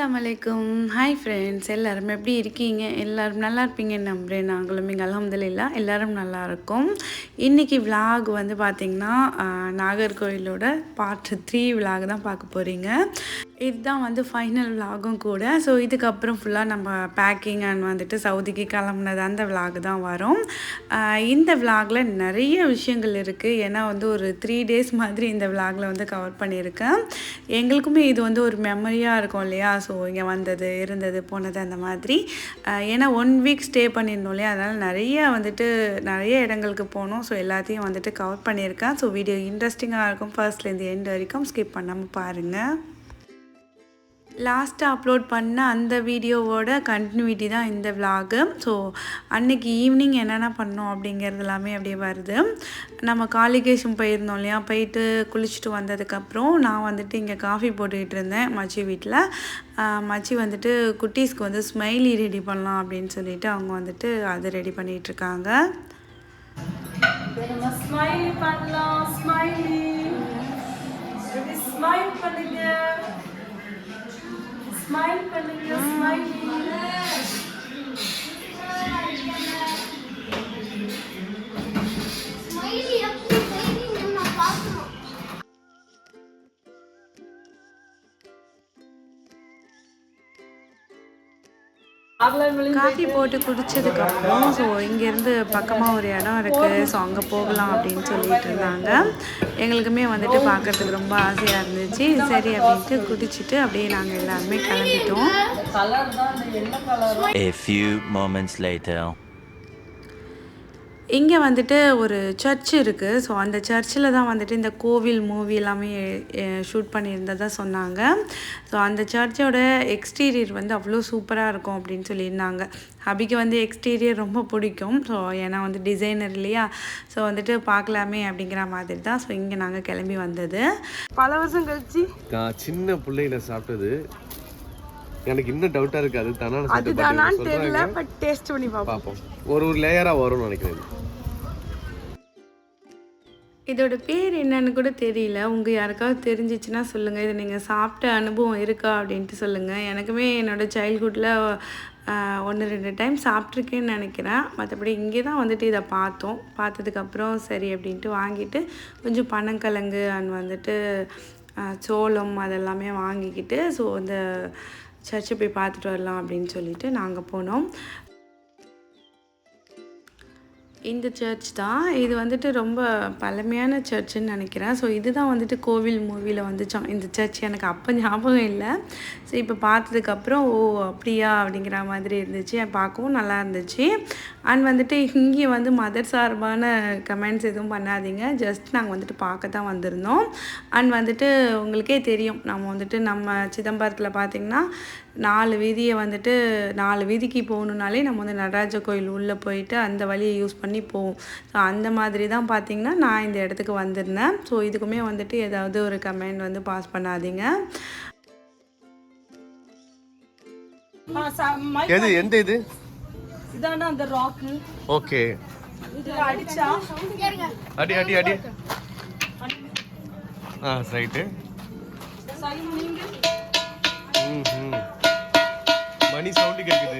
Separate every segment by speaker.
Speaker 1: அஸ்ஸலாமு hi friends எல்லோரும் எப்படி இருக்கீங்க? எல்லோரும் நல்லா இருப்பீங்கன்னு நம்புகிறேன் நாங்களும் இங்கே அலமதுல்லா எல்லோரும் நல்லா இன்றைக்கி விலாக் வந்து பார்த்திங்கன்னா நாகர்கோவிலோட பார்ட் த்ரீ விலாக் தான் பார்க்க போகிறீங்க இதுதான் வந்து ஃபைனல் விலாகும் கூட. ஸோ இதுக்கப்புறம் ஃபுல்லாக நம்ம பேக்கிங் அண்ட் வந்துட்டு சவுதிக்கு கிளம்புனது அந்த விலாக் தான் வரும். இந்த விலாகில் நிறைய விஷயங்கள் இருக்குது ஏன்னா வந்து ஒரு த்ரீ டேஸ் மாதிரி இந்த விலாகில் வந்து கவர் பண்ணியிருக்கேன். எங்களுக்குமே இது வந்து ஒரு மெமரியாக இருக்கும் இல்லையா? ஸோ இங்கே வந்தது இருந்தது போனது அந்த மாதிரி. ஏன்னா ஒன் வீக் ஸ்டே பண்ணியிருந்தோம் இல்லையா? அதனால் நிறைய வந்துட்டு நிறைய இடங்களுக்கு போனோம். ஸோ எல்லாத்தையும் வந்துட்டு கவர் பண்ணியிருக்கேன். ஸோ வீடியோ இன்ட்ரெஸ்டிங்காக இருக்கும். ஃபர்ஸ்ட்லேருந்து எண்ட் வரைக்கும் ஸ்கிப் பண்ணாமல் பாருங்கள் லாஸ்ட்டாக அப்லோட் பண்ண அந்த வீடியோவோட கண்டினியூட்டி தான் இந்த விலாகு ஸோ அன்னைக்கு ஈவினிங் என்னென்ன பண்ணோம் அப்படிங்கிறது எல்லாமே அப்படியே வருது. நம்ம காலிகேஷன் போயிருந்தோம் இல்லையா? போயிட்டு குளிச்சுட்டு வந்ததுக்கப்புறம் நான் வந்துட்டு இங்கே காஃபி போட்டுக்கிட்டு இருந்தேன் மச்சி வீட்டில் மச்சி வந்துட்டு குட்டீஸ்க்கு வந்து ஸ்மைலி ரெடி பண்ணலாம் அப்படின்னு சொல்லிட்டு அவங்க வந்துட்டு அது ரெடி பண்ணிகிட்டு இருக்காங்க.
Speaker 2: ஸ்மைலி பண்ணலாம் ஸ்மைலி ஸ்மைல் பண்ணுங்க. ஸ்மைல் பண்ணுங்க ஸ்மைலி
Speaker 1: காஃபி போட்டு குடிச்சதுக்கப்புறம் ஸோ இங்கேருந்து பக்கமாக ஒரு இடம் இருக்குது ஸோ அங்கே போகலாம் அப்படின்னு சொல்லிட்டு இருந்தாங்க. எங்களுக்குமே வந்துட்டு பார்க்கறதுக்கு ரொம்ப ஆசையாக இருந்துச்சு. சரி அப்படின்ட்டு குடிச்சிட்டு அப்படியே நாங்கள் எல்லாருமே கிளம்பிட்டோம். இங்கே வந்துட்டு ஒரு சர்ச் இருக்குது ஸோ அந்த சர்ச்சில் தான் வந்துட்டு இந்த கோவில் மூவி எல்லாமே ஷூட் பண்ணியிருந்ததா சொன்னாங்க. ஸோ அந்த சர்ச்சோட எக்ஸ்டீரியர் வந்து அவ்வளோ சூப்பராக இருக்கும் அப்படின்னு சொல்லியிருந்தாங்க. ஹபிக்கு வந்து எக்ஸ்டீரியர் ரொம்ப பிடிக்கும். ஸோ ஏன்னா வந்து டிசைனர் இல்லையா? ஸோ வந்துட்டு பார்க்கலாமே அப்படிங்கிற மாதிரி தான். ஸோ இங்கே நாங்கள் கிளம்பி வந்தது. பல வருஷம் கழிச்சு?
Speaker 3: நான் சின்ன பிள்ளையில சாப்பிட்டது. எனக்கு இன்னும் டவுட்டா இருக்கு. அது தானா
Speaker 1: அதுதானான்னு தெரியல பட் டேஸ்ட் பண்ணி பார்ப்போம்
Speaker 3: ஒரு ஒரு லேயரா வரும்னு நினைக்கிறேன்.
Speaker 1: இதோட பேர் என்னன்னு கூட தெரியல. உங்கள் யாருக்காவது தெரிஞ்சிச்சுன்னா சொல்லுங்கள் இதை நீங்கள் சாப்பிட்ட அனுபவம் இருக்கா அப்படின்ட்டு சொல்லுங்கள் எனக்குமே என்னோடய சைல்ட்ஹுட்டில் ஒன்று ரெண்டு டைம் சாப்பிட்ருக்கேன்னு நினைக்கிறேன். மற்றபடி இங்கே தான் வந்துட்டு இதை பார்த்தோம். பார்த்ததுக்கப்புறம் சரி அப்படின்ட்டு வாங்கிட்டு கொஞ்சம் பனங்கிழங்கு அண்ட் வந்துட்டு சோளம் அதெல்லாமே வாங்கிக்கிட்டு ஸோ இந்த சர்ச்சை போய் பார்த்துட்டு வரலாம் அப்படின்னு சொல்லிட்டு நாங்கள் போனோம். இந்த சர்ச் தான் இது வந்துட்டு ரொம்ப பழமையான சர்ச்சுன்னு நினைக்கிறேன். ஸோ இதுதான் வந்துட்டு கோவில் மூவியில் வந்துச்சான் இந்த சர்ச் எனக்கு அப்போ ஞாபகம் இல்லை. ஸோ இப்போ பார்த்ததுக்கப்புறம் ஓ அப்படியா அப்படிங்கிற மாதிரி இருந்துச்சு. பார்க்கவும் நல்லா இருந்துச்சு. அண்ட் வந்துட்டு இங்கே வந்து மதர் சார்பான கமெண்ட்ஸ் எதுவும் பண்ணாதீங்க. ஜஸ்ட் நாங்கள் வந்துட்டு பார்க்க தான் வந்திருந்தோம். அண்ட் வந்துட்டு உங்களுக்கே தெரியும். நம்ம வந்துட்டு நம்ம சிதம்பரத்தில் பார்த்திங்கன்னா நாலு வீதியை வந்துட்டு நாலு வீதிக்கு போகணுன்னாலே நம்ம வந்து நடராஜ கோயில் உள்ளே போயிட்டு அந்த வழியை யூஸ் பண்ணி போவோம். ஸோ அந்த மாதிரி தான் பார்த்திங்கன்னா நான் இந்த இடத்துக்கு வந்திருந்தேன். ஸோ இதுக்குமே வந்துட்டு ஏதாவது ஒரு கமெண்ட் வந்து பாஸ் பண்ணாதீங்க.
Speaker 3: எது எந்த இது?
Speaker 2: இதாண்டா அந்த ராக்கு
Speaker 3: ஓகே
Speaker 2: இது அடிச்சா?
Speaker 3: அடி அடி அடி. ஆ ரைட்டு
Speaker 2: சைன் நீங்க?
Speaker 3: மணி சவுண்டு கேட்குது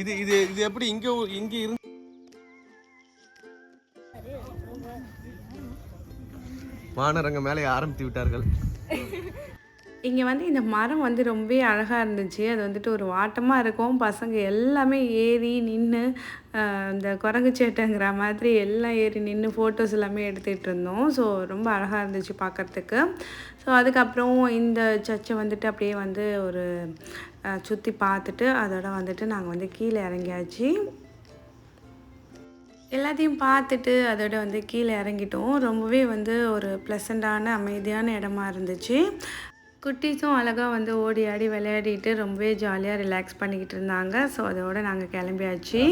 Speaker 3: இது இது இது எப்படி இங்க இங்க இருந்து வானரங்க மேலே ஆரம்பித்து விட்டார்கள்.
Speaker 1: இங்கே வந்து இந்த மரம் வந்து ரொம்பவே அழகாக இருந்துச்சு. அது வந்துட்டு ஒரு வாட்டமாக இருக்கும். பசங்க எல்லாமே ஏறி நின்று இந்த குரங்கு சேட்டைங்கிற மாதிரி எல்லாம் ஏறி நின்று ஃபோட்டோஸ் எல்லாமே எடுத்துகிட்டு இருந்தோம். ஸோ ரொம்ப அழகாக இருந்துச்சு பார்க்குறதுக்கு ஸோ அதுக்கப்புறம் இந்த சர்ச்சை வந்துட்டு அப்படியே வந்து ஒரு சுற்றி பார்த்துட்டு அதோட வந்துட்டு நாங்கள் வந்து கீழே இறங்கியாச்சு. எல்லாத்தையும் பார்த்துட்டு அதோட வந்து கீழே இறங்கிட்டோம். ரொம்பவே வந்து ஒரு ப்ளசண்ட்டான அமைதியான இடமா இருந்துச்சு. குட்டீஸும் அழகாக வந்து ஓடி ஆடி விளையாடிட்டு ரொம்பவே ஜாலியாக ரிலாக்ஸ் பண்ணிக்கிட்டு இருந்தாங்க. ஸோ அதோட நாங்கள் கிளம்பியாச்சு.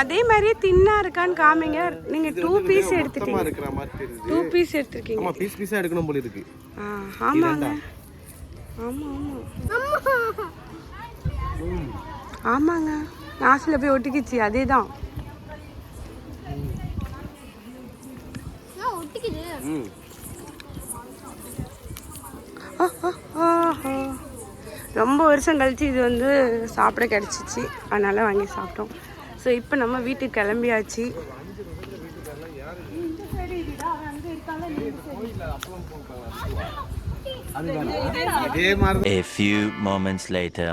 Speaker 1: அதே மாதிரியே தின்னா இருக்கான்னு காமிங்க. நீங்கள் டூ பீஸ் எடுத்துட்டீங்க.
Speaker 3: இருக்கிற மாதிரி தெரியுது.
Speaker 1: டூ பீஸ் எடுத்துருக்கீங்க.
Speaker 3: ஆமா பீஸ் பீஸா எடுக்கணும் போல இருக்கு.
Speaker 1: ஆ ஆமாங்க. ஆமாம் ஆமாம் ஆமாங்க. நாசில் போய் ஒட்டிக்கிச்சு அதே தான்
Speaker 4: ஒட்டிக்குது.
Speaker 3: ம்.
Speaker 1: ரொம்ப வருஷம் கழிச்சு இது வந்து சாப்பிட கிடச்சிச்சு. அதனால வாங்கி சாப்பிட்டோம். ஸோ இப்போ நம்ம வீட்டுக்கு கிளம்பியாச்சு.
Speaker 5: A few moments later.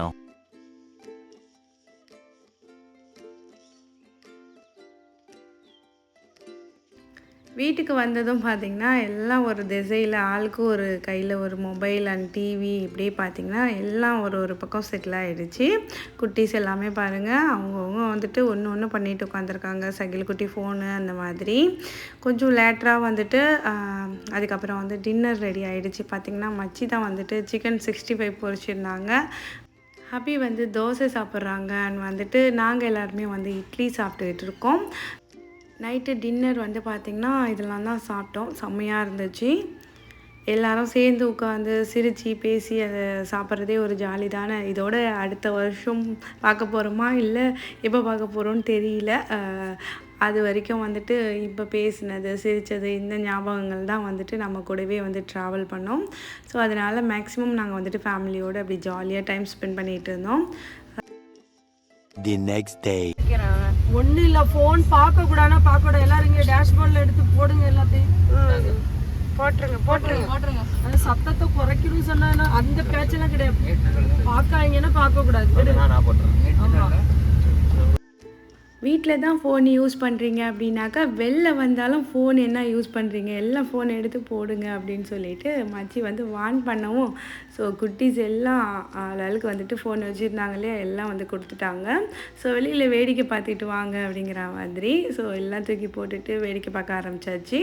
Speaker 1: வீட்டுக்கு வந்ததும் பார்த்திங்கன்னா எல்லாம் ஒரு திசையில் ஆளுக்கு ஒரு கையில் ஒரு மொபைல் அண்ட் டிவி இப்படியே பார்த்திங்கன்னா எல்லாம் ஒரு ஒரு பக்கம் செட்டில் ஆகிடுச்சு குட்டீஸ் எல்லாமே பாருங்கள் அவங்கவுங்க வந்துட்டு ஒன்று ஒன்று பண்ணிட்டு உட்காந்துருக்காங்க சகில் குட்டி ஃபோனு அந்த மாதிரி. கொஞ்சம் லேட்டராக வந்துட்டு அதுக்கப்புறம் வந்து டின்னர் ரெடி ஆகிடுச்சு பார்த்திங்கன்னா மச்சி தான் வந்துட்டு சிக்கன் சிக்ஸ்டி ஃபைவ் பொரிச்சிருந்தாங்க. ஹபி வந்து தோசை சாப்பிட்றாங்க. அண்ட் வந்துட்டு நாங்கள் எல்லாருமே வந்து இட்லி சாப்பிட்டுக்கிட்டு இருக்கோம். நைட்டு டின்னர் வந்து பார்த்திங்கன்னா இதெல்லாம் தான் சாப்பிட்டோம். செம்மையாக இருந்துச்சு. எல்லாரும் சேர்ந்து உட்காந்து சிரித்து பேசி அதை சாப்பிட்றதே ஒரு ஜாலி தானே? இதோட அடுத்த வருஷம் பார்க்க போகிறோமா இல்லை எப்போ பார்க்க போகிறோன்னு தெரியல. அது வரைக்கும் வந்துட்டு இப்போ பேசினது சிரித்தது இந்த ஞாபகங்கள் தான் வந்துட்டு நம்ம கூடவே வந்து ட்ராவல் பண்ணோம். ஸோ அதனால் மேக்ஸிமம் நாங்கள் வந்துட்டு ஃபேமிலியோடு அப்படி ஜாலியாக டைம் ஸ்பெண்ட் பண்ணிகிட்டு இருந்தோம்.
Speaker 5: The next day.
Speaker 2: ஒண்ணு இல்ல போன் பார்க்க கூடாதுன்னா பார்க்க கூடாது. எல்லாரும் இங்க டேஷ்போர்ட்ல எடுத்து போடுங்க எல்லாத்தையும்.
Speaker 1: போட்டுருங்க போட்டுருங்க.
Speaker 2: போட்டுருங்க அந்த சத்தத்தை குறைக்கணும்னு சொன்னா அந்த பேச்செல்லாம் கிடையாது. பார்க்காதீங்கன்னா பார்க்க கூடாது ஆமா.
Speaker 1: வீட்டில் தான் ஃபோன் யூஸ் பண்ணுறீங்க அப்படின்னாக்கா வெளில வந்தாலும் ஃபோன் என்ன யூஸ் பண்ணுறீங்க எல்லாம் ஃபோன் எடுத்து போடுங்க அப்படின்னு சொல்லிட்டு மச்சி வந்து வான் பண்ணவும் ஸோ குட்டீஸ் எல்லாம் ஆளுக்கு வந்துட்டு ஃபோன் வச்சுருந்தாங்க இல்லையா எல்லாம் வந்து கொடுத்துட்டாங்க. ஸோ வெளியில் வேடிக்கை பார்த்துட்டு வாங்க அப்படிங்கிற மாதிரி ஸோ எல்லாம் தூக்கி போட்டுட்டு வேடிக்கை பார்க்க ஆரம்பிச்சாச்சு.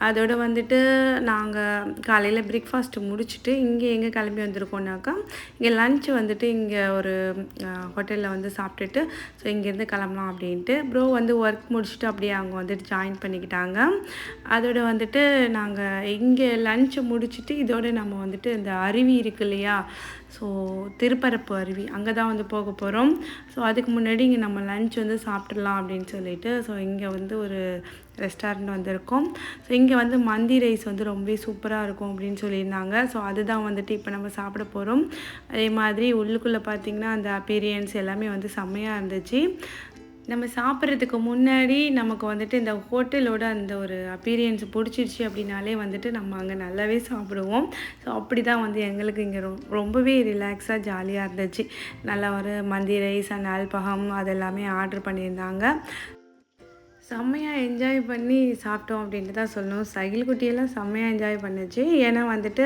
Speaker 1: அதோட வந்துட்டு நாங்கள் காலையில் பிரேக்ஃபாஸ்ட்டு முடிச்சுட்டு இங்கே எங்கே கிளம்பி வந்திருக்கோம்னாக்கா இங்கே லஞ்ச் வந்துட்டு இங்கே ஒரு ஹோட்டலில் வந்து சாப்பிட்டுட்டு ஸோ இங்கேருந்து கிளம்பலாம் அப்படின்ட்டு ப்ரோ வந்து ஒர்க் முடிச்சுட்டு அப்படியே அவங்க வந்துட்டு ஜாயின் பண்ணிக்கிட்டாங்க. அதோட வந்துட்டு நாங்கள் இங்கே லன்ச்சை முடிச்சுட்டு இதோட நம்ம வந்துட்டு இந்த அருவி இருக்கு இல்லையா ஸோ திருப்பரப்பு அருவி அங்கே தான் வந்து போக போகிறோம் ஸோ அதுக்கு முன்னாடி இங்கே நம்ம லன்ச் வந்து சாப்பிட்றலாம் அப்படின்னு சொல்லிட்டு ஸோ இங்கே வந்து ஒரு ரெஸ்டாரண்ட் வந்திருக்கோம். ஸோ இங்கே வந்து மந்தி ரைஸ் வந்து ரொம்பவே சூப்பராக இருக்கும் அப்படின்னு சொல்லியிருந்தாங்க. ஸோ அதுதான் வந்துட்டு இப்போ நம்ம சாப்பிட போகிறோம் அதே மாதிரி உள்ளுக்குள்ளே பார்த்திங்கன்னா அந்த அப்பீரியன்ஸ் எல்லாமே வந்து செம்மையாக இருந்துச்சு. நம்ம சாப்பிட்றதுக்கு முன்னாடி நமக்கு வந்துட்டு இந்த ஹோட்டலோட அந்த ஒரு அப்பீரியன்ஸ் பிடிச்சிருச்சு அப்படின்னாலே வந்துட்டு நம்ம அங்கே நல்லாவே சாப்பிடுவோம். ஸோ அப்படி தான் வந்து எங்களுக்கு இங்கே ரொ ரொம்பவே ரிலாக்ஸாக ஜாலியாக இருந்துச்சு. நல்லா ஒரு மந்தி ரைஸ் அண்ட் அல்பகம் அதெல்லாமே ஆர்டர் பண்ணியிருந்தாங்க. செம்மையாக என்ஜாய் பண்ணி சாப்பிட்டோம் அப்படின்ட்டு தான் சொல்லணும். சைக்கிள் குட்டியெல்லாம் செம்மையாக என்ஜாய் பண்ணுச்சு. ஏன்னா வந்துட்டு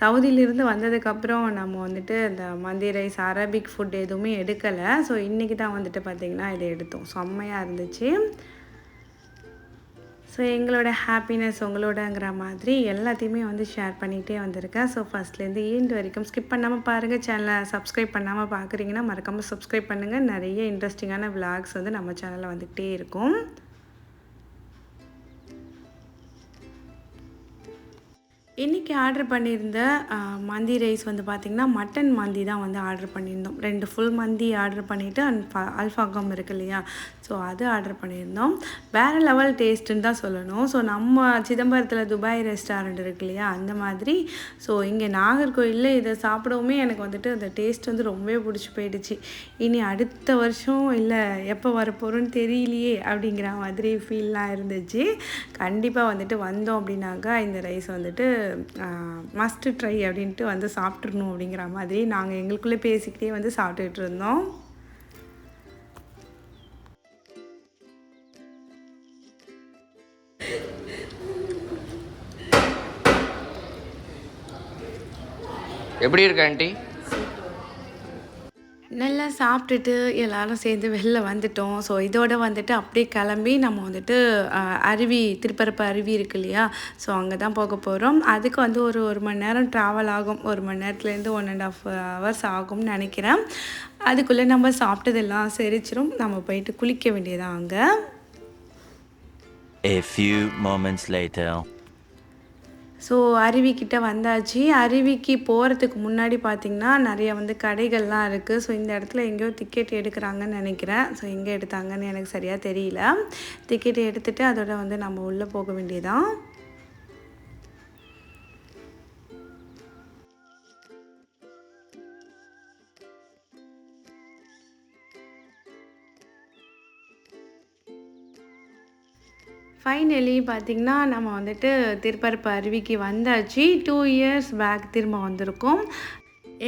Speaker 1: சவுதியிலேருந்து வந்ததுக்கப்புறம் நம்ம வந்துட்டு இந்த மந்தி ரைஸ் அரபிக் ஃபுட் எதுவுமே எடுக்கலை. ஸோ இன்றைக்கி தான் வந்துட்டு பார்த்திங்கன்னா இதை எடுத்தோம். செம்மையாக இருந்துச்சு. ஸோ எங்களோட ஹாப்பினஸ் உங்களோடங்கிற மாதிரி எல்லாத்தையுமே வந்து ஷேர் பண்ணிகிட்டே வந்திருக்கேன். ஸோ ஃபஸ்ட்லேருந்து ஈண்டு வரைக்கும் ஸ்கிப் பண்ணாமல் பாருங்கள் சேனலை சப்ஸ்கிரைப் பண்ணாமல் பார்க்குறீங்கன்னா மறக்காமல் சப்ஸ்கிரைப் பண்ணுங்கள் நிறைய இன்ட்ரெஸ்டிங்கான விளாக்ஸ் வந்து நம்ம சேனலில் வந்துக்கிட்டே இருக்கும். இன்றைக்கி ஆர்டர் பண்ணியிருந்த மந்தி ரைஸ் வந்து பார்த்திங்கன்னா மட்டன் மந்தி தான் வந்து ஆர்டர் பண்ணியிருந்தோம். ரெண்டு ஃபுல் மந்தி ஆர்டர் பண்ணிவிட்டு அண்ட் அல்ஃபாகம் இருக்கு இல்லையா? ஸோ அது ஆர்டர் பண்ணியிருந்தோம். வேறு லெவல் டேஸ்ட்டுன்னு தான் சொல்லணும். ஸோ நம்ம சிதம்பரத்தில் துபாய் ரெஸ்டாரண்ட் இருக்கு இல்லையா? அந்த மாதிரி. ஸோ இங்கே நாகர்கோயிலில் இதை சாப்பிடவுமே எனக்கு வந்துட்டு அந்த டேஸ்ட் வந்து ரொம்பவே பிடிச்சி போயிடுச்சு. இனி அடுத்த வருஷம் இல்லை எப்போ வரப்போகிறோன்னு தெரியலையே அப்படிங்கிற மாதிரி ஃபீல்லாம் இருந்துச்சு. கண்டிப்பாக வந்துட்டு வந்தோம் அப்படின்னாக்கா இந்த ரைஸ் வந்துட்டு மஸ்ட்டு ட்ரை அப்படின்ட்டு வந்து சாப்பிட்றணும் அப்படிங்கிற மாதிரி நாங்கள் எங்களுக்குள்ளே பேசிக்கிட்டே வந்து சாப்பிட்டுட்டு இருந்தோம்.
Speaker 6: எப்படி இருக்கு ஆண்டி?
Speaker 1: நல்லா சாப்பிட்டுட்டு எல்லாரும் சேர்ந்து வெளில வந்துட்டோம். ஸோ இதோட வந்துட்டு அப்படியே கிளம்பி நம்ம வந்துட்டு அருவி திருப்பரப்பு அருவி இருக்கு இல்லையா? ஸோ அங்கே தான் போக போகிறோம் அதுக்கு வந்து ஒரு ஒரு மணி நேரம் ட்ராவல் ஆகும். ஒரு மணி நேரத்துலேருந்து ஒன் அண்ட் ஆஃப் ஹவர்ஸ் ஆகும்னு நினைக்கிறேன். அதுக்குள்ளே நம்ம சாப்பிட்டதெல்லாம் செரிச்சிரும். நம்ம போயிட்டு குளிக்க வேண்டியதான் அங்கே.
Speaker 5: A few moments later.
Speaker 1: So அருவிக்கிட்ட வந்தாச்சு. அருவிக்கு போகிறதுக்கு முன்னாடி பார்த்திங்கன்னா நிறைய வந்து கடைகள்லாம் இருக்குது ஸோ இந்த இடத்துல எங்கேயோ டிக்கெட் எடுக்கிறாங்கன்னு நினைக்கிறேன். ஸோ எங்கே எடுத்தாங்கன்னு எனக்கு சரியாக தெரியல. டிக்கெட் எடுத்துகிட்டு அதோட வந்து நம்ம உள்ளே போக வேண்டியதான் ஃபைனலி பார்த்திங்கன்னா நம்ம வந்துட்டு திருப்பரப்பு அருவிக்கு வந்தாச்சு. டூ இயர்ஸ் பேக் திரும்ப வந்திருக்கோம்.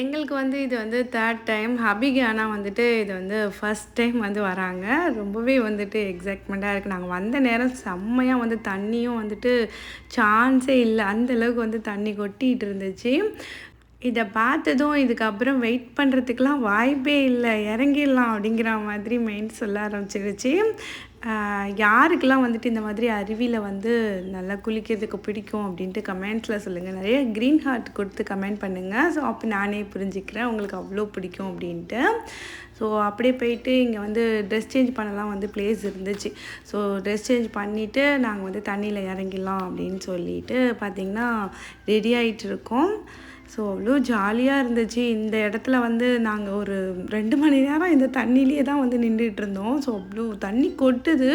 Speaker 1: எங்களுக்கு வந்து இது வந்து தேர்ட் டைம் ஹபிகானா வந்துட்டு இது வந்து ஃபஸ்ட் டைம் வந்து வராங்க. ரொம்பவே வந்துட்டு எக்ஸைட்மெண்ட்டாக இருக்குது நாங்கள் வந்த நேரம் செம்மையாக வந்து தண்ணியும் வந்துட்டு சான்ஸே இல்லை. அந்த அளவுக்கு வந்து தண்ணி கொட்டிகிட்டு இருந்துச்சு. இதை பார்த்ததும் இதுக்கப்புறம் வெயிட் பண்ணுறதுக்கெலாம் வாய்ப்பே இல்லை. இறங்கிடலாம் அப்படிங்கிற மாதிரி மைண்ட் சொல்ல ஆரம்பிச்சிருச்சு. யாருக்கெல்லாம் வந்துட்டு இந்த மாதிரி அருவியில் வந்து நல்லா குளிக்கிறதுக்கு பிடிக்கும் அப்படின்ட்டு கமெண்ட்ஸில் சொல்லுங்கள் நிறைய க்ரீன் ஹார்ட் கொடுத்து கமெண்ட் பண்ணுங்கள் ஸோ அப்போ நானே புரிஞ்சுக்கிறேன் உங்களுக்கு அவ்வளோ பிடிக்கும் அப்படின்ட்டு. ஸோ அப்படியே போயிட்டு இங்கே வந்து ட்ரெஸ் சேஞ்ச் பண்ணலாம் வந்து பிளேஸ் இருந்துச்சு. ஸோ ட்ரெஸ் சேஞ்ச் பண்ணிவிட்டு நாங்கள் வந்து தண்ணியில் இறங்கிடலாம் அப்படின்னு சொல்லிட்டு பார்த்திங்கன்னா ரெடி ஆகிட்டு இருக்கோம். ஸோ அவ்வளோ ஜாலியாக இருந்துச்சு. இந்த இடத்துல வந்து நாங்கள் ஒரு ரெண்டு மணி நேரம் இந்த தண்ணியிலே தான் வந்து நின்றுட்டு இருந்தோம். ஸோ அவ்வளோ தண்ணி கொட்டுது.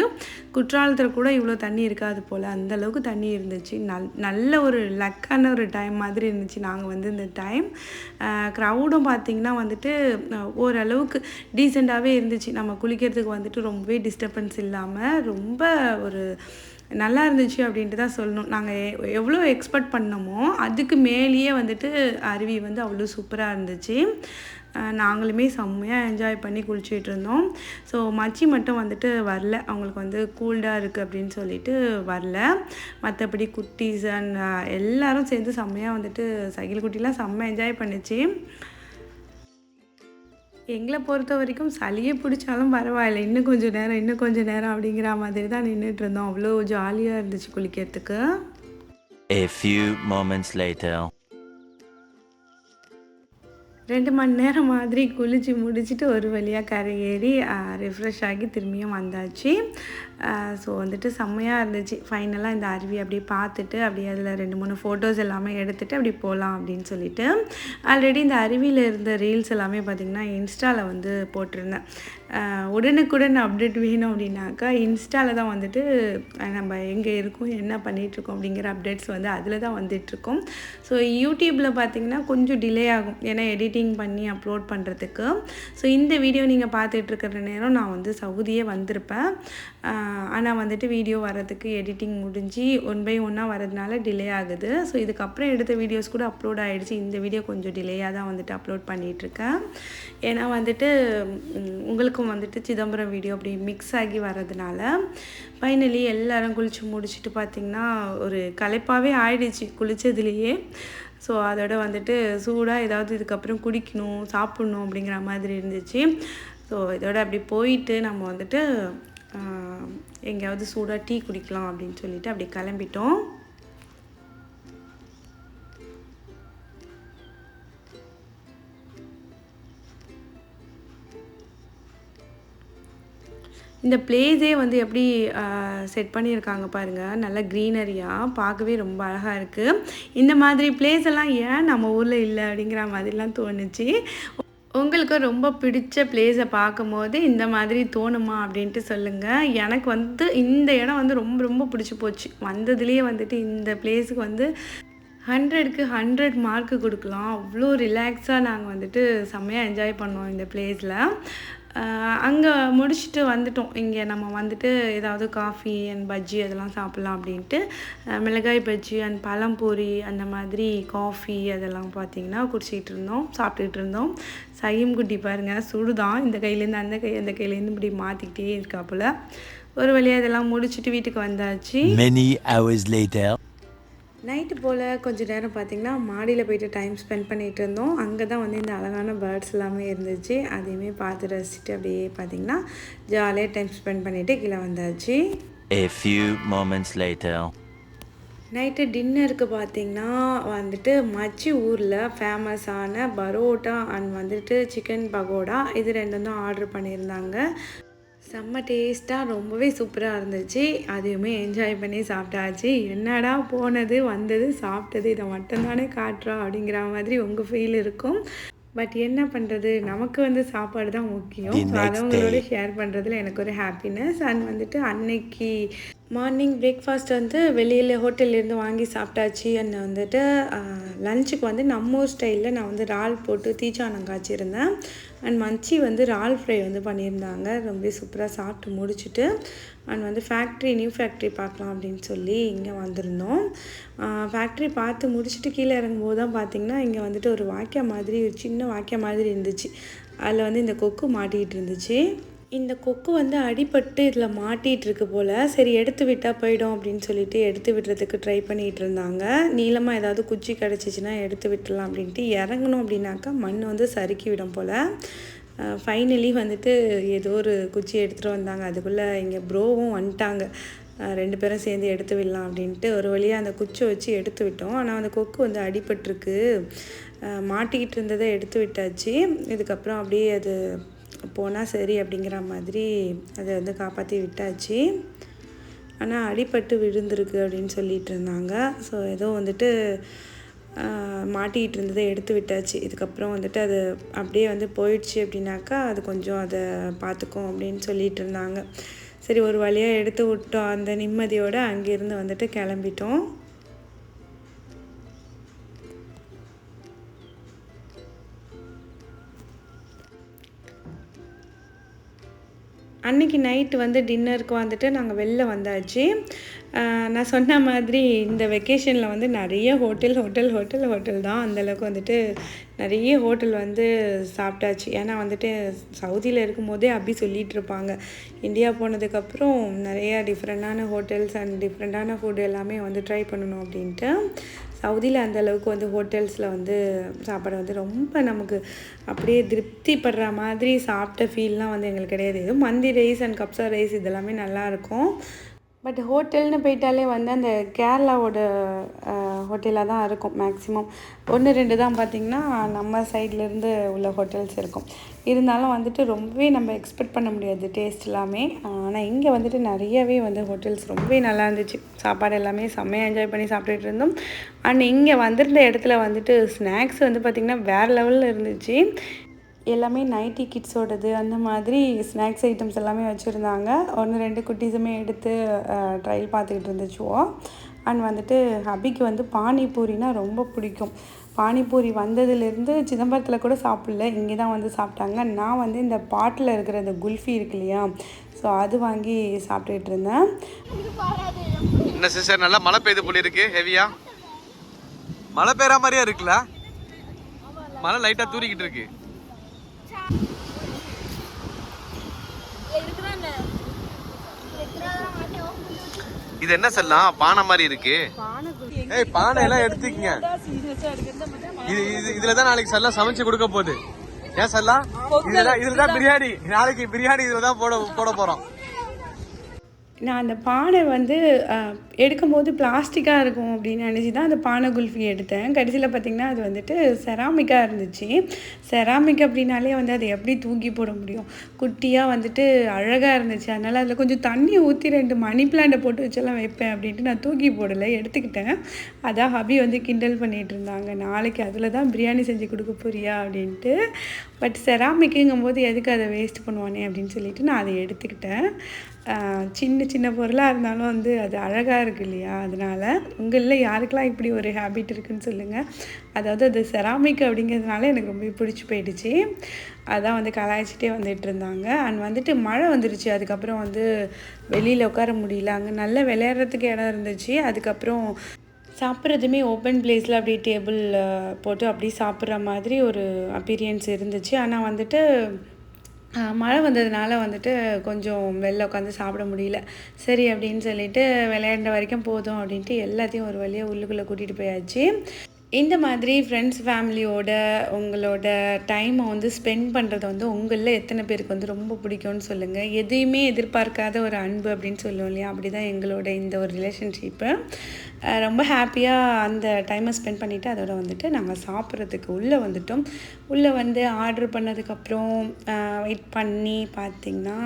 Speaker 1: குற்றாலத்தில் கூட இவ்வளோ தண்ணி இருக்காது போல். அந்த அளவுக்கு தண்ணி இருந்துச்சு. நல் நல்ல ஒரு லக்கான ஒரு டைம் மாதிரி இருந்துச்சு நாங்கள் வந்து இந்த டைம் க்ரௌடும் பார்த்திங்கன்னா வந்துட்டு ஓரளவுக்கு டீசெண்டாகவே இருந்துச்சு. நம்ம குளிக்கிறதுக்கு வந்துட்டு ரொம்பவே டிஸ்டர்பன்ஸ் இல்லாமல் ரொம்ப ஒரு நல்லா இருந்துச்சு அப்படின்ட்டு தான் சொல்லணும். நாங்கள் எவ்வளோ எக்ஸ்பெக்ட் பண்ணோமோ அதுக்கு மேலேயே வந்துட்டு அருவி வந்து அவ்வளோ சூப்பராக இருந்துச்சு. நாங்களுமே செம்மையாக என்ஜாய் பண்ணி குளிச்சுட்டு இருந்தோம். ஸோ மச்சி மட்டும் வந்துட்டு வரல. அவங்களுக்கு வந்து கூல்டாக இருக்குது அப்படின்னு சொல்லிட்டு வரல. மற்றபடி குட்டீஸ் அண்ட் எல்லோரும் சேர்ந்து செம்மையாக வந்துட்டு சைக்கிள் குட்டிலாம் செம்ம என்ஜாய் பண்ணிச்சு. எங்களை பொறுத்த வரைக்கும் சளியே பிடிச்சாலும் பரவாயில்ல. இன்னும் கொஞ்சம் நேரம் இன்னும் கொஞ்சம் நேரம் அப்படிங்கிற மாதிரி தான் நின்றுட்டு இருந்தோம். அவ்வளோ ஜாலியாக இருந்துச்சு குளிக்கிறதுக்கு.
Speaker 5: A few moments later.
Speaker 1: ரெண்டு மணி நேரம் மாதிரி குளித்து முடிச்சுட்டு ஒரு வழியாக கரை ஏறி ரிஃப்ரெஷ் ஆகி திரும்பியும் வந்தாச்சு. ஸோ வந்துட்டு செம்மையாக இருந்துச்சு. ஃபைனலாக இந்த அருவி அப்படியே பார்த்துட்டு அப்படியே அதில் ரெண்டு மூணு ஃபோட்டோஸ் எல்லாமே எடுத்துகிட்டு அப்படி போகலாம் அப்படின்னு சொல்லிட்டு ஆல்ரெடி இந்த அருவியில் இருந்த ரீல்ஸ் எல்லாமே பார்த்திங்கன்னா இன்ஸ்டாவில் வந்து போட்டிருந்தேன். உடனுக்குடன் அப்டேட் வேணும் அப்படின்னாக்கா இன்ஸ்டாவில் தான் வந்துட்டு நம்ம எங்கே இருக்கோம் என்ன பண்ணிகிட்ருக்கோம் அப்படிங்கிற அப்டேட்ஸ் வந்து அதில் தான் வந்துட்டுருக்கோம் ஸோ யூடியூப்பில் பார்த்தீங்கன்னா கொஞ்சம் டிலே ஆகும். ஏன்னா எடிட்டிங் பண்ணி அப்லோட் பண்ணுறதுக்கு ஸோ இந்த வீடியோ நீங்கள் பார்த்துட்ருக்கிற நேரம் நான் வந்து சவுதியே வந்திருப்பேன். ஆனால் வந்துட்டு வீடியோ வர்றதுக்கு எடிட்டிங் முடிஞ்சு ஒன் பை ஒன்னாக வரதுனால டிலே ஆகுது. ஸோ இதுக்கப்புறம் எடுத்த வீடியோஸ் கூட அப்லோட் ஆகிடுச்சு இந்த வீடியோ கொஞ்சம் டிலேயாக தான் வந்துட்டு அப்லோட் பண்ணிகிட்ருக்கேன் ஏன்னா வந்துட்டு உங்களுக்கும் வந்துட்டு சிதம்பரம் வீடியோ அப்படி மிக்ஸ் ஆகி வர்றதுனால ஃபைனலி எல்லோரும் குளித்து முடிச்சுட்டு பார்த்திங்கன்னா ஒரு களைப்பாகவே ஆயிடுச்சு குளித்ததுலேயே ஸோ அதோட வந்துட்டு சூடாக ஏதாவது இதுக்கப்புறம் குடிக்கணும் சாப்பிட்ணும் அப்படிங்கிற மாதிரி இருந்துச்சு. ஸோ இதோட அப்படி போயிட்டு நம்ம வந்துட்டு எங்கேயாவது சூடாக டீ குடிக்கலாம் அப்படின்னு சொல்லிட்டு அப்படி கிளம்பிட்டோம். இந்த பிளேஸே வந்து எப்படி செட் பண்ணியிருக்காங்க பாருங்கள் நல்ல க்ரீனரியாக பார்க்கவே ரொம்ப அழகாக இருக்குது இந்த மாதிரி பிளேஸ் எல்லாம் ஏன் நம்ம ஊரில் இல்லை அப்படிங்கிற மாதிரிலாம் தோணுச்சு. உங்களுக்கு ரொம்ப பிடிச்ச பிளேஸை பார்க்கும்போது இந்த மாதிரி தோணுமா அப்படின்ட்டு சொல்லுங்கள் எனக்கு வந்து இந்த இடம் வந்து ரொம்ப ரொம்ப பிடிச்சி போச்சு. வந்ததுலேயே வந்துட்டு இந்த பிளேஸுக்கு வந்து ஹண்ட்ரடுக்கு ஹண்ட்ரட் மார்க்கு கொடுக்கலாம். அவ்வளோ ரிலாக்ஸாக நாங்கள் வந்துட்டு செம்மையாக என்ஜாய் பண்ணோம் இந்த பிளேஸில் அங்கே முடிச்சுட்டு வந்துட்டோம். இங்கே நம்ம வந்துட்டு ஏதாவது காஃபி அண்ட் பஜ்ஜி அதெல்லாம் சாப்பிட்லாம் அப்படின்ட்டு. மிளகாய் பஜ்ஜி அண்ட் பழம்பூரி அந்த மாதிரி காஃபி அதெல்லாம் பார்த்திங்கன்னா குடிச்சிக்கிட்டு இருந்தோம் சாப்பிட்டுட்டு இருந்தோம். சகிம் குட்டி பாருங்கள் சுடுதான். இந்த கையிலேருந்து அந்த கை அந்த கையிலேருந்து இப்படி மாற்றிக்கிட்டே இருக்காப்புல. ஒரு வழியாக இதெல்லாம் முடிச்சுட்டு வீட்டுக்கு வந்தாச்சு.
Speaker 5: Many.
Speaker 1: நைட்டு போல் கொஞ்ச நேரம் பார்த்திங்கன்னா மாடியில் போயிட்டு டைம் ஸ்பெண்ட் பண்ணிகிட்டு இருந்தோம். அங்கே தான் வந்து இந்த அழகான பேர்ட்ஸ் எல்லாமே இருந்துச்சு. அதையுமே பார்த்து ரசிச்சுட்டு அப்படியே பார்த்திங்கன்னா ஜாலியாக டைம் ஸ்பெண்ட் பண்ணிவிட்டு கீழே வந்தாச்சு.
Speaker 5: A few moments later.
Speaker 1: Night டின்னருக்கு பார்த்தீங்கன்னா வந்துட்டு மச்சி ஊரில் ஃபேமஸான பரோட்டா அண்ட் வந்துட்டு சிக்கன் பகோடா இது ரெண்டும் தான் ஆர்டர் பண்ணியிருந்தாங்க. செம்ம டேஸ்ட்டாக ரொம்பவே சூப்பராக இருந்துச்சு. அதையுமே என்ஜாய் பண்ணி சாப்பிட்டாச்சு. என்னடா போனது வந்தது சாப்பிட்டது இதை மட்டும்தானே காட்டுறோம் அப்படிங்கிற மாதிரி உங்கள் ஃபீல் இருக்கும். பட் என்ன பண்ணுறது நமக்கு வந்து சாப்பாடு தான் முக்கியம்.
Speaker 5: The
Speaker 1: So,
Speaker 5: next
Speaker 1: அதை உங்களோட
Speaker 5: day.
Speaker 1: ஷேர் பண்ணுறதுல எனக்கு ஒரு ஹாப்பினஸ் அண்ட் வந்துட்டு அன்னைக்கு மார்னிங் பிரேக்ஃபாஸ்ட் வந்து வெளியில் ஹோட்டல்லேருந்து வாங்கி சாப்பிட்டாச்சு. அண்ட் வந்துட்டு லஞ்சுக்கு வந்து நம்ம ஊர் ஸ்டைலில் நான் வந்து இறால் போட்டு தீச்சானம் காய்ச்சிருந்தேன் அண்ட் மச்சி வந்து இறால் ஃப்ரை வந்து பண்ணியிருந்தாங்க. ரொம்ப சூப்பராக சாப்பிட்டு முடிச்சுட்டு அண்ட் வந்து ஃபேக்ட்ரி நியூ ஃபேக்ட்ரி பார்க்கலாம் அப்படின்னு சொல்லி இங்கே வந்திருந்தோம். ஃபேக்ட்ரி பார்த்து முடிச்சுட்டு கீழே இறங்கும்போது தான் பார்த்தீங்கன்னா இங்கே வந்துட்டு ஒரு வாக்கியா மாதிரி ஒரு சின்ன வாக்கியா மாதிரி இருந்துச்சு. அதில் வந்து இந்த கொக்கு மாட்டிக்கிட்டு இருந்துச்சு. இந்த கொக்கு வந்து அடிபட்டு இதில் மாட்டிகிட்டு இருக்கு போல். சரி எடுத்து விட்டால் போயிடும் அப்படின்னு சொல்லிட்டு எடுத்து விடுறதுக்கு ட்ரை பண்ணிகிட்டு இருந்தாங்க. நீளமாக ஏதாவது குச்சி கிடச்சிச்சின்னா எடுத்து விட்டுலாம் அப்படின்ட்டு இறங்கணும் அப்படின்னாக்கா மண் வந்து சறுக்கி விடும் போல். ஃபைனலி வந்துட்டு ஏதோ ஒரு குச்சி எடுத்துகிட்டு வந்தாங்க. அதுக்குள்ளே இங்கே ப்ரோவும் வந்துட்டாங்க. ரெண்டு பேரும் சேர்ந்து எடுத்து விடலாம் அப்படின்ட்டு ஒரு வழியாக அந்த குச்சை வச்சு எடுத்து விட்டோம். ஆனால் அந்த கொக்கு வந்து அடிபட்டிருக்கு. மாட்டிக்கிட்டு இருந்ததை எடுத்து விட்டாச்சு. இதுக்கப்புறம் அப்படியே அது போனால் சரி அப்படிங்கிற மாதிரி அதை வந்து காப்பாற்றி விட்டாச்சு. ஆனால் அடிபட்டு விழுந்திருக்கு அப்படின்னு சொல்லிட்டு இருந்தாங்க. ஸோ ஏதோ வந்துட்டு மாட்டிக்கிட்டு இருந்ததை எடுத்து விட்டாச்சு. இதுக்கப்புறம் வந்துட்டு அது அப்படியே வந்து போயிடுச்சு அப்படின்னாக்கா அது கொஞ்சம் அதை பார்த்துக்கும் அப்படின்னு சொல்லிட்டு இருந்தாங்க. சரி ஒரு வழியாக எடுத்து விட்டோம். அந்த நிம்மதியோடு அங்கேருந்து வந்துட்டு கிளம்பிட்டோம். அன்னைக்கு நைட்டு வந்து டின்னருக்கு வந்துட்டு நாங்கள் வெளில வந்தாச்சு. நான் சொன்ன மாதிரி இந்த வெக்கேஷனில் வந்து நிறைய ஹோட்டல் ஹோட்டல் ஹோட்டல் ஹோட்டல் தான் அந்தளவுக்கு வந்துட்டு நிறைய ஹோட்டல் வந்து சாப்பிட்டாச்சு. ஏன்னா வந்துட்டு சவுதியில் இருக்கும்போதே அப்படி சொல்லிகிட்டு இருப்பாங்க. இந்தியா போனதுக்கப்புறம் நிறைய டிஃப்ரெண்ட்டான ஹோட்டல்ஸ் அண்ட் டிஃப்ரெண்ட்டான ஃபுட் எல்லாமே வந்து ட்ரை பண்ணணும் அப்படின்ட்டு. சவுதியில் அந்த அளவுக்கு வந்து ஹோட்டல்ஸில் வந்து சாப்பாடு வந்து ரொம்ப நமக்கு அப்படியே திருப்திப்படுற மாதிரி சாப்பிட்ட ஃபீல்லாம் வந்து எங்களுக்கு கிடையாது. மந்தி ரைஸ் அண்ட் கப்சா ரைஸ் இதெல்லாமே நல்லாயிருக்கும் பட் ஹோட்டல்னு போயிட்டாலே வந்து அந்த கேரளாவோட ஹோட்டலாக தான் இருக்கும் மேக்ஸிமம் ஒன்று ரெண்டு தான் பார்த்திங்கன்னா நம்ம சைட்லேருந்து உள்ள ஹோட்டல்ஸ் இருக்கும். இருந்தாலும் வந்துட்டு ரொம்பவே நம்ம எக்ஸ்பெக்ட் பண்ண முடியாது டேஸ்ட் எல்லாமே. ஆனால் இங்கே வந்துட்டு நிறையவே வந்து ஹோட்டல்ஸ் ரொம்பவே நல்லா இருந்துச்சு. சாப்பாடு எல்லாமே செம்மையாக என்ஜாய் பண்ணி சாப்பிட்டுட்டு இருந்தோம். அண்ட் இங்கே வந்திருந்த இடத்துல வந்துட்டு ஸ்நாக்ஸ் வந்து பார்த்திங்கன்னா வேறு லெவலில் இருந்துச்சு. எல்லாமே நைட்டி கிட்ஸோடது அந்த மாதிரி ஸ்நாக்ஸ் ஐட்டம்ஸ் எல்லாமே வச்சுருந்தாங்க. ஒன்று ரெண்டு குட்டீஸுமே எடுத்து ட்ரையல் பார்த்துக்கிட்டு இருந்துச்சுவோ. அண்ட் வந்துட்டு ஹபிக்கு வந்து பானிபூரினா ரொம்ப பிடிக்கும். பானிபூரி வந்ததுலேருந்து சிதம்பரத்தில் கூட சாப்பிடல இங்கே தான் வந்து சாப்பிட்டாங்க. நான் வந்து இந்த பாட்டில் இருக்கிற இந்த குல்ஃபி இருக்கு இல்லையா ஸோ அது வாங்கி சாப்பிட்டுட்டு இருந்தேன்.
Speaker 3: என்ன சிஸ்டர் நல்லா மழை பெய்து போல இருக்கு ஹெவியா? மழை பெய்கிற மாதிரியா இருக்குல்ல? மழை லைட்டாக தூரிக்கிட்டு இருக்கு. இது என்ன சொல்லலாம் பானை மாதிரி இருக்கு. ஏய் பானை எல்லாம் எடுத்துக்கங்க. இது இது இதுல தான் நாளைக்கு செல்லா சமைச்சு கொடுக்க போகுது. ஏன் செல்லா? இதுல இதுல தான் பிரியாணி. நாளைக்கு பிரியாணி இதுல தான் போட போட போறோம்.
Speaker 1: நான் அந்த பானை வந்து எடுக்கும்போது பிளாஸ்டிக்காக இருக்கும் அப்படின்னு நினச்சி தான் அந்த பானை குல்ஃபி எடுத்தேன். கடைசியில் பார்த்திங்கன்னா அது வந்துட்டு செராமிக்காக இருந்துச்சு. செராமிக் அப்படின்னாலே வந்து அதை எப்படி தூக்கி போட முடியும்? குட்டியாக வந்துட்டு அழகாக இருந்துச்சு. அதனால் அதில் கொஞ்சம் தண்ணி ஊற்றி ரெண்டு மணி பிளான்ட்டை போட்டு வச்செல்லாம் வைப்பேன் அப்படின்ட்டு நான் தூக்கி போடலை எடுத்துக்கிட்டேன். அதான் ஹபி வந்து கிண்டல் பண்ணிகிட்டு இருந்தாங்க. நாளைக்கு அதில் தான் பிரியாணி செஞ்சு கொடுக்க போறியா? அப்படின்ட்டு. பட் செராமிக்குங்கும் போது எதுக்கு அதை வேஸ்ட் பண்ணுவானே அப்படின்னு சொல்லிட்டு நான் அதை எடுத்துக்கிட்டேன். சின்ன சின்ன பொருளாக இருந்தாலும் வந்து அது அழகாக இருக்கு இல்லையா? அதனால் உங்களில் யாருக்கெல்லாம் இப்படி ஒரு ஹேபிட் இருக்குன்னு சொல்லுங்கள் அதாவது அது செராமிக் அப்படிங்கிறதுனால எனக்கு ரொம்ப பிடிச்சி போயிடுச்சு. அதான் வந்து கலாய்ச்சிட்டே வந்துட்டு இருந்தாங்க. அண்ட் வந்துட்டு மழை வந்துருச்சு. அதுக்கப்புறம் வந்து வெளியில் உட்கார முடியல. அங்கே நல்லா விளையாடுறதுக்கு இடம் இருந்துச்சு. அதுக்கப்புறம் சாப்பிட்றதுமே ஓப்பன் பிளேஸில் அப்படியே டேபிள் போட்டு அப்படியே சாப்பிட்ற மாதிரி ஒரு அப்பீரியன்ஸ் இருந்துச்சு. ஆனால் வந்துட்டு மழை வந்ததுனால வந்துட்டு கொஞ்சம் வெளில உட்காந்து சாப்பிட முடியல. சரி அப்படின்னு சொல்லிட்டு விளையாண்ட வரைக்கும் போதும் அப்படின்ட்டு எல்லாத்தையும் ஒரு வழியாக உள்ளுக்குள்ளே கூட்டிகிட்டு போயாச்சு. இந்த மாதிரி ஃப்ரெண்ட்ஸ் ஃபேமிலியோட உங்களோட டைமை வந்து ஸ்பெண்ட் பண்ணுறது வந்து உங்களில் எத்தனை பேருக்கு வந்து ரொம்ப பிடிக்கும்னு சொல்லுங்கள் எதையுமே எதிர்பார்க்காத ஒரு அன்பு அப்படின்னு சொல்லுவோம் இல்லையா? அப்படி தான் எங்களோட இந்த ஒரு ரிலேஷன்ஷிப்பு ரொம்ப ஹாப்பியாக அந்த டைமை ஸ்பெண்ட் பண்ணிவிட்டு அதோட வந்துட்டு நாங்கள் சாப்பிட்றதுக்கு உள்ளே வந்துட்டோம். உள்ளே வந்து ஆர்டர் பண்ணதுக்கப்புறம் வெயிட் பண்ணி பார்த்திங்கன்னா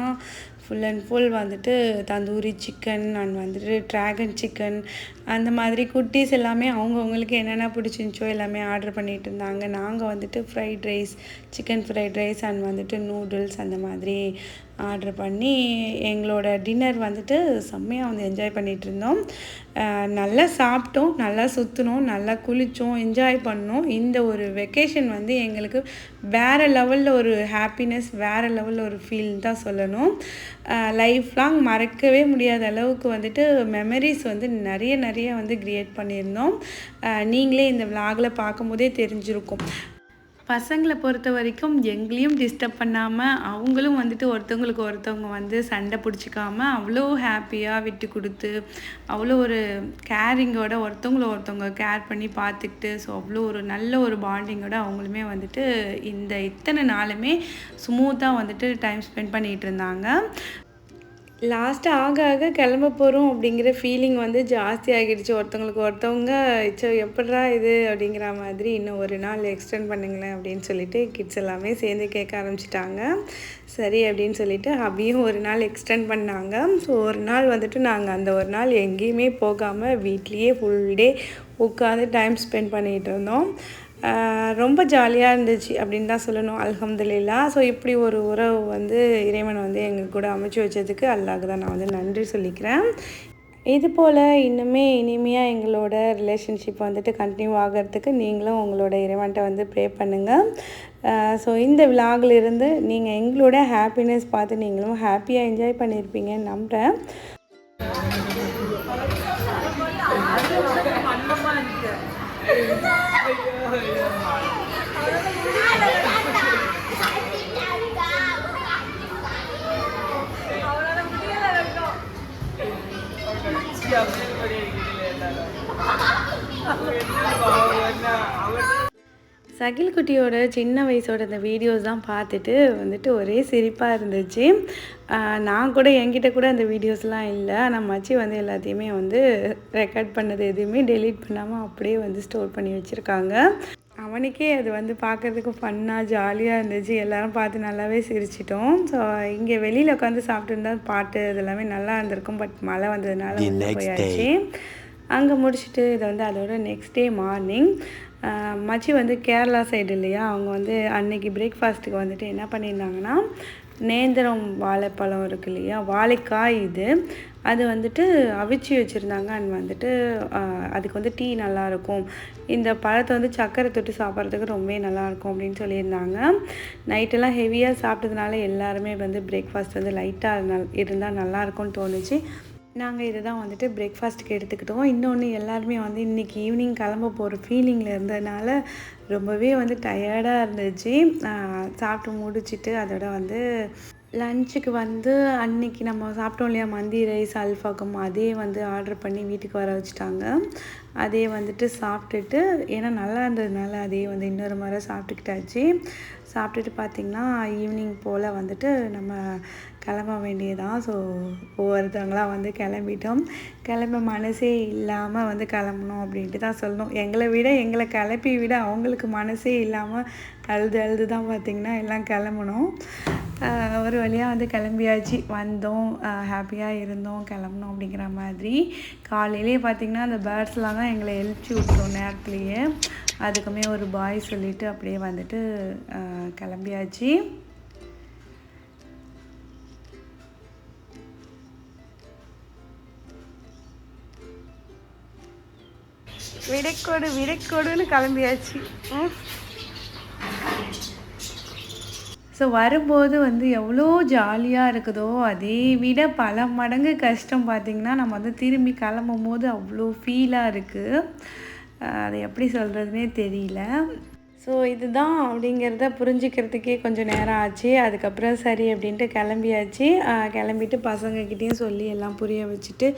Speaker 1: ஃபுல் அண்ட் ஃபுல் வந்துட்டு தந்தூரி சிக்கன் அண்ட் வந்துட்டு ட்ராகன் சிக்கன் அந்த மாதிரி குட்டீஸ் எல்லாமே அவங்கவுங்களுக்கு என்னென்ன பிடிச்சிருந்துச்சோ எல்லாமே ஆர்டர் பண்ணிகிட்டு இருந்தாங்க. நாங்கள் வந்துட்டு fried rice chicken fried rice and வந்துட்டு நூடுல்ஸ் அந்த மாதிரி ஆர்டர் பண்ணி எங்களோட டின்னர் வந்துட்டு செம்மையாக வந்து என்ஜாய் பண்ணிகிட்டு இருந்தோம் நல்லா சாப்பிட்டோம் நல்லா சுற்றினோம் நல்லா குளித்தோம் என்ஜாய் பண்ணோம். இந்த ஒரு வெக்கேஷன் வந்து எங்களுக்கு வேறு லெவலில் ஒரு ஹாப்பினஸ் வேறு லெவலில் ஒரு ஃபீல் தான் சொல்லணும். லைஃப் லாங் மறக்கவே முடியாத அளவுக்கு வந்துட்டு மெமரிஸ் வந்து நிறைய நிறைய வந்து க்ரியேட் பண்ணியிருந்தோம். நீங்களே இந்த விலாகில் பார்க்கும்போதே தெரிஞ்சிருக்கும். பசங்களை பொறுத்த வரைக்கும் எங்களையும் டிஸ்டர்ப் பண்ணாமல் அவங்களும் வந்துட்டு ஒருத்தவங்களுக்கு ஒருத்தவங்க வந்து சண்டை பிடிச்சிக்காம அவ்வளோ ஹாப்பியாக விட்டு கொடுத்து அவ்வளோ ஒரு கேரிங்கோட ஒருத்தவங்கள ஒருத்தவங்க கேர் பண்ணி பார்த்துக்கிட்டு ஸோ அவ்வளோ ஒரு நல்ல ஒரு பாண்டிங்கோட அவங்களுமே வந்துட்டு இந்த இத்தனை நாளுமே ஸ்மூத்தாக வந்துட்டு டைம் ஸ்பெண்ட் பண்ணிகிட்டு இருந்தாங்க. லாஸ்ட்டு ஆக ஆக கிளம்ப போகிறோம் அப்படிங்கிற ஃபீலிங் வந்து ஜாஸ்தி ஆகிடுச்சு. ஒருத்தவங்களுக்கு ஒருத்தவங்க சோ எப்படா இது? அப்படிங்கிற மாதிரி இன்னும் ஒரு நாள் எக்ஸ்டெண்ட் பண்ணுங்களேன் அப்படின்னு சொல்லிட்டு கிட்ஸ் எல்லாமே சேர்ந்து கேட்க ஆரம்பிச்சிட்டாங்க. சரி அப்படின்னு சொல்லிட்டு அபியும் ஒரு நாள் எக்ஸ்டெண்ட் பண்ணாங்க. ஸோ ஒரு நாள் வந்துட்டு நாங்கள் அந்த ஒரு நாள் எங்கேயுமே போகாமல் வீட்லேயே ஃபுல் டே உட்காந்து டைம் ஸ்பெண்ட் பண்ணிகிட்டு இருந்தோம். ரொம்ப ஜாலியாக இருந்துச்சு அப்படின்னு தான் சொல்லணும் அல்ஹம்துலில்லா ஸோ இப்படி ஒரு உறவு வந்து இறைவன் வந்து எங்கள் கூட அமைச்சு வச்சதுக்கு அல்லாஹ் தான் நான் வந்து நன்றி சொல்லிக்கிறேன் இது போல் இன்னுமே இனிமையாக எங்களோட ரிலேஷன்ஷிப் வந்துட்டு கண்டினியூ ஆகிறதுக்கு நீங்களும் உங்களோட இறைவன்ட்ட வந்து ப்ரே பண்ணுங்கள் ஸோ இந்த விலாகிலிருந்து நீங்கள் எங்களோட ஹாப்பினஸ் பார்த்து நீங்களும் ஹாப்பியாக என்ஜாய் பண்ணியிருப்பீங்கன்னு நம்புகிறேன் சகில் குட்டியோட சின்ன வயசோட இந்த வீடியோஸ் தான் பார்த்துட்டு வந்துட்டு ஒரே சிரிப்பாக இருந்துச்சு. நான் கூட என்கிட்ட கூட அந்த வீடியோஸ்லாம் இல்லை. ஆனால் மச்சி வந்து எல்லாத்தையுமே வந்து ரெக்கார்ட் பண்ணது எதுவுமே டெலீட் பண்ணாமல் அப்படியே வந்து ஸ்டோர் பண்ணி வச்சுருக்காங்க. அவனுக்கே அது வந்து பார்க்கறதுக்கு ஃபன்னாக ஜாலியாக இருந்துச்சு. எல்லாரும் பார்த்து நல்லாவே சிரிச்சிட்டோம். ஸோ இங்கே வெளியில் உட்காந்து சாப்பிட்டு இருந்தால் பாட்டு இது எல்லாமே நல்லா இருந்திருக்கும். பட் மழை வந்ததுனால. போயாச்சு. அங்கே முடிச்சுட்டு இதை வந்து அதோட நெக்ஸ்ட் டே மார்னிங் மச்சி வந்து கேரளா சைடு இல்லையா? அவங்க வந்து அன்னைக்கு பிரேக்ஃபாஸ்ட்டுக்கு வந்துட்டு என்ன பண்ணியிருந்தாங்கன்னா நேந்திரம் வாழைப்பழம் இருக்கு இல்லையா? வாழைக்காய் இது. அது வந்துட்டு அவிச்சு வச்சுருந்தாங்க. அண்ட் வந்துட்டு அதுக்கு வந்து டீ நல்லாயிருக்கும். இந்த பழத்தை வந்து சக்கரை தொட்டு சாப்பிட்றதுக்கு ரொம்பவே நல்லாயிருக்கும் அப்படின்னு சொல்லியிருந்தாங்க. நைட்டெல்லாம் ஹெவியாக சாப்பிட்டதுனால எல்லாருமே வந்து பிரேக்ஃபாஸ்ட் வந்து லைட்டாக இருந்தால் நல்லாயிருக்கும்னு தோணுச்சு. நாங்கள் இதை தான் வந்துட்டு பிரேக்ஃபாஸ்ட்டுக்கு எடுத்துக்கிட்டோம். இன்னொன்று எல்லாருமே வந்து இன்றைக்கி ஈவினிங் கிளம்ப போகிற ஃபீலிங்கில் இருந்ததுனால ரொம்பவே வந்து டயர்டாக இருந்துச்சு. சாப்பிட்டு முடிச்சிட்டு அதோட வந்து லஞ்சுக்கு வந்து அன்னைக்கு நம்ம சாப்பிட்டோம் இல்லையா மந்தி ரைஸ் அல்ஃபாக்கம் அதே வந்து ஆர்டர் பண்ணி வீட்டுக்கு வர வச்சுட்டாங்க. அதே வந்துட்டு சாப்பிட்டுட்டு ஏன்னா நல்லா இருந்ததுனால அதே வந்து இன்னொரு முறை சாப்பிட்டுக்கிட்டாச்சு. சாப்பிட்டுட்டு பார்த்திங்கன்னா ஈவினிங் போல் வந்துட்டு நம்ம கிளம்ப வேண்டியதான் ஸோ ஒவ்வொருத்தவங்களாம் வந்து கிளம்பிட்டோம். கிளம்ப மனசே இல்லாமல் வந்து கிளம்பணும் அப்படின்ட்டு தான் சொல்லணும். எங்களை விட எங்களை கிளப்பி விட அவங்களுக்கு மனசே இல்லாமல் அழுது அழுது தான் பார்த்திங்கன்னா எல்லாம் கிளம்பணும். ஒரு வழியாக வந்து கிளம்பியாச்சு. வந்தோம். ஹாப்பியாக இருந்தோம். கிளம்புனோம் அப்படிங்கிற மாதிரி. காலையிலே பார்த்திங்கன்னா அந்த பேர்ட்ஸ்லாம் தான் எங்களை எழுச்சி விட்டுரும் நேரத்துலேயே. அதுக்குமே ஒரு பாய் சொல்லிவிட்டு அப்படியே வந்துட்டு கிளம்பியாச்சு. விடைக்கோடு விடைக்கோடுன்னு கிளம்பியாச்சு. ஸோ வரும்போது வந்து எவ்வளோ ஜாலியாக இருக்குதோ அதை விட பல மடங்கு கஷ்டம். பார்த்திங்கன்னா நம்ம வந்து திரும்பி கிளம்பும் போது அவ்வளோ ஃபீலாக இருக்குது அதை எப்படி சொல்கிறதுனே தெரியல. ஸோ இதுதான் அப்படிங்கிறத புரிஞ்சுக்கிறதுக்கே கொஞ்சம் நேரம் ஆச்சு. அதுக்கப்புறம் சரி அப்படின்ட்டு கிளம்பியாச்சு. கிளம்பிட்டு பசங்கக்கிட்டேயும் சொல்லி எல்லாம் புரிய வச்சுட்டு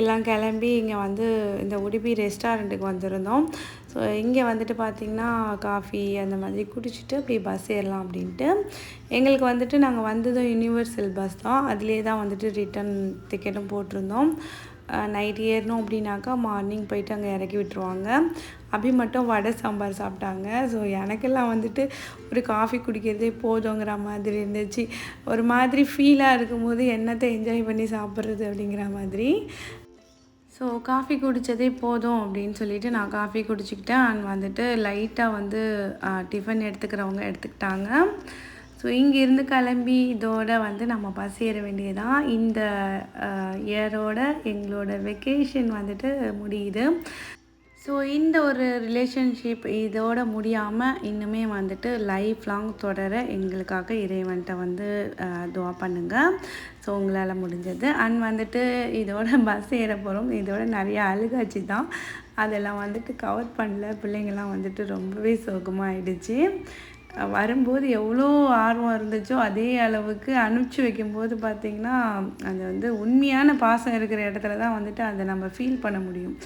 Speaker 1: எல்லாம் கிளம்பி இங்கே வந்து இந்த உடுப்பி ரெஸ்டாரண்ட்டுக்கு வந்திருந்தோம். ஸோ இங்கே வந்துட்டு பார்த்திங்கன்னா காஃபி அந்த மாதிரி குடிச்சிட்டு அப்படி பஸ் ஏறலாம் அப்படின்ட்டு. எங்களுக்கு வந்துட்டு நாங்கள் வந்ததும் யூனிவர்சல் பஸ் தான். அதிலே தான் வந்துட்டு ரிட்டன் டிக்கெட்டும் போட்டிருந்தோம். நைட் ஏறணும் அப்படின்னாக்கா மார்னிங் போயிட்டு அங்கே இறக்கி விட்டுருவாங்க. அபி மட்டும் வடை சாம்பார் சாப்பிட்டாங்க. ஸோ எனக்கெல்லாம் வந்துட்டு ஒரு காஃபி குடிக்கிறதே போதுங்கிற மாதிரி இருந்துச்சு. ஒரு மாதிரி ஃபீலாக இருக்கும்போது என்னத்தை என்ஜாய் பண்ணி சாப்பிட்றது அப்படிங்கிற மாதிரி. ஸோ காஃபி குடித்ததே போதும் அப்படின்னு சொல்லிட்டு நான் காஃபி குடிச்சிக்கிட்டேன். அண்ட் வந்துட்டு லைட்டாக வந்து டிஃபன் எடுத்துக்கிறவங்க எடுத்துக்கிட்டாங்க. ஸோ இங்கேருந்து கிளம்பி இதோட வந்து நம்ம பஸ் ஏற வேண்டியதான் இந்த இயரோட எங்களோட வெக்கேஷன் வந்துட்டு முடியுது. ஸோ இந்த ஒரு ரிலேஷன்ஷிப் இதோட முடியாமல் இன்னுமே வந்துட்டு லைஃப் லாங் தொடர எங்களுக்காக இறைவன்கிட்ட வந்து துவா பண்ணுங்கள் ஸோ உங்களால் முடிஞ்சது. அண்ட் வந்துட்டு இதோட பஸ் ஏற போகிறோம் இதோட நிறைய அழுகாச்சு தான். அதெல்லாம் வந்துட்டு கவர் பண்ணல. பிள்ளைங்கள்லாம் வந்துட்டு ரொம்பவே சோகமாக ஆயிடுச்சு வரும்போது எவ்வளோ ஆர்வம் இருந்துச்சோ அதே அளவுக்கு அனுப்பிச்சி வைக்கும்போது பார்த்திங்கன்னா அது வந்து உண்மையான பாசம் இருக்கிற இடத்துல தான் வந்துட்டு அதை நம்ம ஃபீல் பண்ண முடியும்.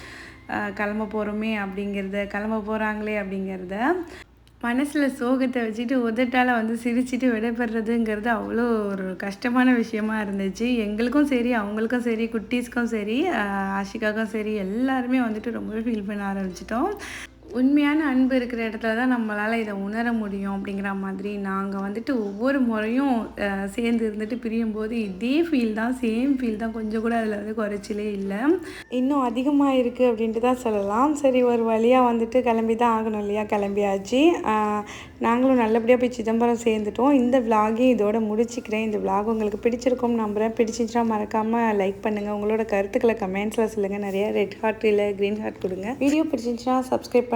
Speaker 1: கிளம்ப போகிறோமே அப்படிங்கிறத கிளம்ப போகிறாங்களே அப்படிங்கிறத மனசில் சோகத்தை வச்சுட்டு உதட்டால் வந்து சிரிச்சிட்டு விடைபெறதுங்கிறது அவ்வளோ ஒரு கஷ்டமான விஷயமா இருந்துச்சு. எங்களுக்கும் சரி அவங்களுக்கும் சரி குட்டீஸ்க்கும் சரி அஹ் ஆஷிகாவுக்கும் சரி எல்லாருமே வந்துட்டு ரொம்பவே ஃபீல் பண்ண ஆரம்பிச்சிட்டோம். உண்மையான அன்பு இருக்கிற இடத்துல தான் நம்மளால் இதை உணர முடியும் அப்படிங்கிற மாதிரி நாங்கள் வந்துட்டு ஒவ்வொரு முறையும் சேர்ந்து இருந்துட்டு பிரியும் போது இதே ஃபீல் தான் சேம் ஃபீல் தான் கொஞ்சம் கூட அதில் வந்து குறைச்சிலே இல்லை. இன்னும் அதிகமாக இருக்குது அப்படின்ட்டு தான் சொல்லலாம். சரி ஒரு வழியாக வந்துட்டு கிளம்பி தான் ஆகணும் இல்லையா? கிளம்பியாச்சு. நாங்களும் நல்லபடியாக போய் சிதம்பரம் சேர்ந்துட்டோம். இந்த விலாகையும் இதோட முடிச்சுக்கிறேன். இந்த விலாக் உங்களுக்கு பிடிச்சிருக்கும் நம்புகிறேன் பிடிச்சிச்சுன்னா மறக்காமல் லைக் பண்ணுங்கள் உங்களோட கருத்துக்களை கமெண்ட்ஸில் சொல்லுங்கள் நிறைய ரெட் ஹார்ட் இல்லை க்ரீன் ஹார்ட் கொடுங்க. வீடியோ பிடிச்சிச்சுன்னா சப்ஸ்கிரைப்